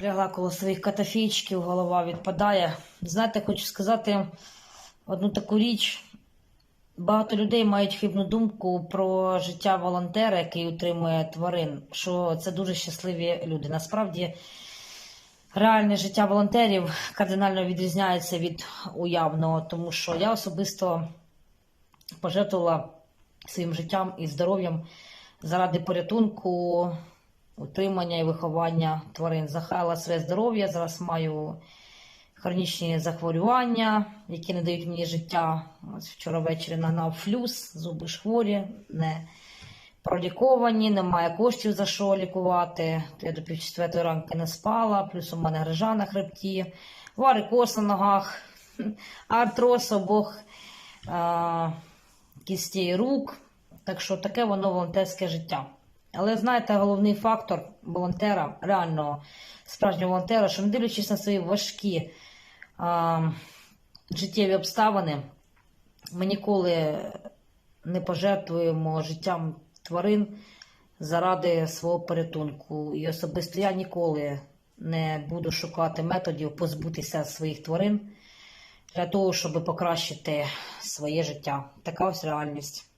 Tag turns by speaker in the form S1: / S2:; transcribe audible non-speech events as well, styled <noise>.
S1: Прягла коло своїх катафійчиків, голова відпадає. Знаєте, хочу сказати одну таку річ. Багато людей мають хибну думку про життя волонтера, який утримує тварин, що це дуже щасливі люди. Насправді, реальне життя волонтерів кардинально відрізняється від уявного, тому що я особисто пожертвувала своїм життям і здоров'ям заради порятунку, утримання і виховання тварин. Захаяла своє здоров'я. Зараз маю хронічні захворювання, які не дають мені життя. Ось вчора ввечері нагнав флюс, зуби ж хворі, не проліковані, немає коштів за що лікувати. То я до півчетвертої ранки не спала, плюс у мене грижа на хребті, варикоз на ногах, <laughs> артроз обох кістей рук. Так що таке воно волонтерське життя. Але знаєте, головний фактор волонтера, реального справжнього волонтера, що не дивлячись на свої важкі а, життєві обставини, ми ніколи не пожертвуємо життям тварин заради свого порятунку. І особисто я ніколи не буду шукати методів позбутися своїх тварин для того, щоб покращити своє життя. Така ось реальність.